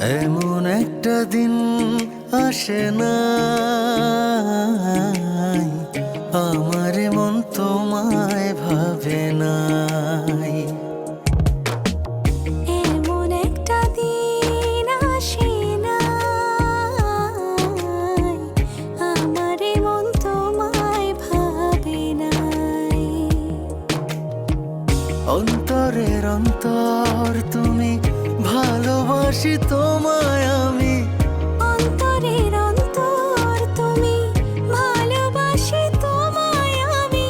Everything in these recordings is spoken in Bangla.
এমন একটা দিন আসে না আমার মন তোমায় ভাবে নাই। এমন একটা দিন আসে না আমার মন তোমায় ভাবে নাই। অন্তরের অন্তর তুমি ভালোবাসি তোমায় আমি। অন্তরের অন্তর তুমি ভালোবাসি তোমায় আমি।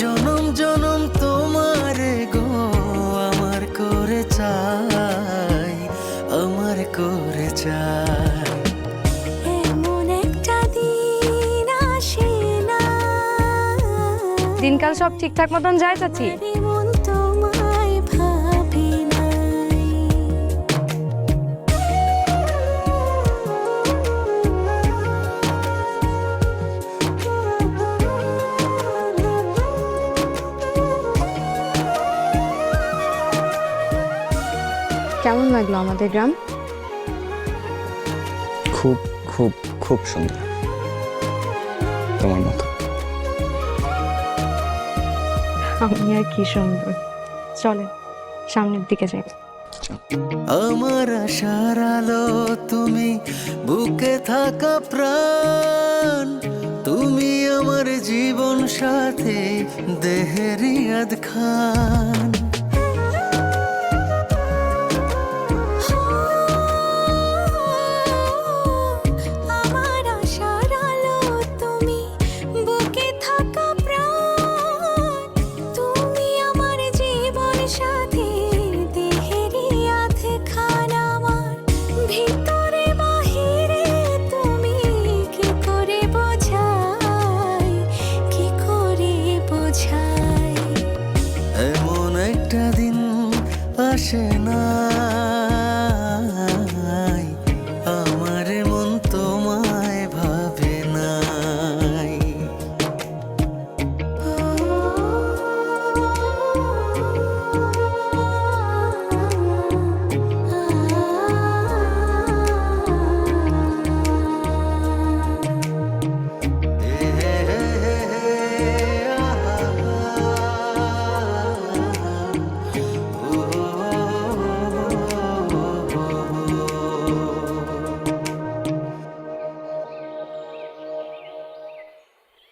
জনম জনম তোমারে গো আমার করে চাই আমার করে চাই। দিনকাল সব ঠিকঠাক মতন যায় চাচি কেমন লাগল আমাদের গ্রাম? খুব খুব খুব সুন্দর। তোমার মতো। আমি আর কি সুন্দর। চলে সামনের দিকে যাই। আমার আশার আলো তুমি বুকে থাকা প্রাণ। তুমি আমার জীবন সাথে দেহেরিয়াদ খান। 是呢。